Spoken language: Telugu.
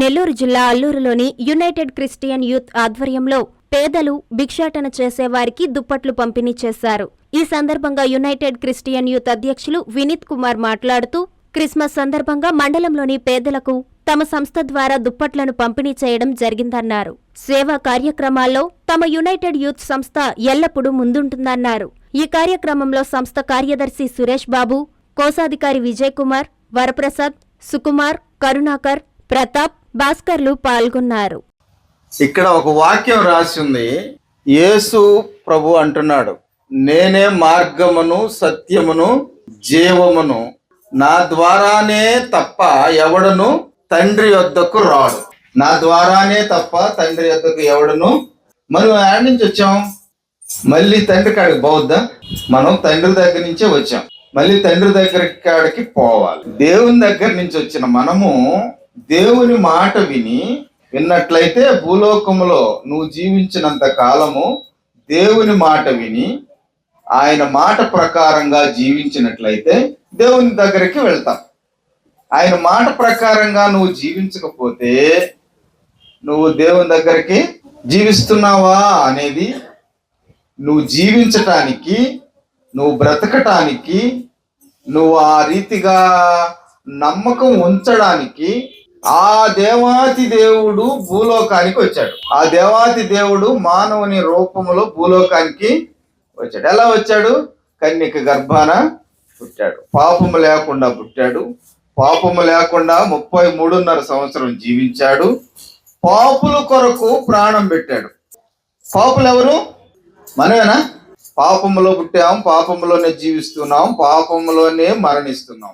నెల్లూరు జిల్లా అల్లూరులోని యునైటెడ్ క్రిస్టియన్ యూత్ ఆధ్వర్యంలో పేదలు భిక్షాటన చేసేవారికి దుప్పట్లు పంపిణీ చేశారు. ఈ సందర్భంగా యునైటెడ్ క్రిస్టియన్ యూత్ అధ్యక్షులు వినీత్ కుమార్ మాట్లాడుతూ క్రిస్మస్ సందర్భంగా మండలంలోని పేదలకు తమ సంస్థ ద్వారా దుప్పట్లను పంపిణీ చేయడం జరిగిందన్నారు. సేవా కార్యక్రమాల్లో తమ యునైటెడ్ యూత్ సంస్థ ఎల్లప్పుడూ ముందుంటుందన్నారు. ఈ కార్యక్రమంలో సంస్థ కార్యదర్శి సురేష్ బాబు కోశాధికారి విజయ్ కుమార్ వరప్రసాద్ సుకుమార్ కరుణాకర్ ప్రతాప్ భాస్కర్లు పాల్గొన్నారు. ఇక్కడ ఒక వాక్యం రాసి ఉంది యేసు ప్రభు అంటున్నాడు నేనే మార్గమును సత్యమును జీవమును. నా ద్వారానే తప్ప ఎవడను తండ్రి వద్దకు రాడు. నా ద్వారానే తప్ప తండ్రి వద్దకు ఎవడను. మనం ఆడి నుంచి వచ్చాం? మళ్ళీ తండ్రి కాడికి పోవద్దా? మనం తండ్రి దగ్గర నుంచే వచ్చాం. మళ్ళీ తండ్రి దగ్గర కాడికి పోవాలి. దేవుని దగ్గర నుంచి వచ్చిన మనము దేవుని మాట విని విన్నట్లయితే భూలోకములో నువ్వు జీవించినంత కాలము దేవుని మాట విని ఆయన మాట ప్రకారంగా జీవించినట్లయితే దేవుని దగ్గరికి వెళ్తాం. ఆయన మాట ప్రకారంగా నువ్వు జీవించకపోతే నువ్వు దేవుని దగ్గరికి జీవిస్తున్నావా అనేది నువ్వు జీవించటానికి నువ్వు బ్రతకటానికి నువ్వు ఆ రీతిగా నమ్మకం ఉంచడానికి ఆ దేవాతి దేవుడు భూలోకానికి వచ్చాడు. ఆ దేవాతి దేవుడు మానవుని రూపంలో భూలోకానికి వచ్చాడు. ఎలా వచ్చాడు? కన్యక గర్భాన పుట్టాడు. పాపము లేకుండా పుట్టాడు. పాపము లేకుండా ముప్పై మూడున్నర సంవత్సరం జీవించాడు. పాపుల కొరకు ప్రాణం పెట్టాడు. పాపులు ఎవరు? మనమేనా? పాపములో పుట్టాం పాపములోనే జీవిస్తున్నాం పాపములోనే మరణిస్తున్నాం.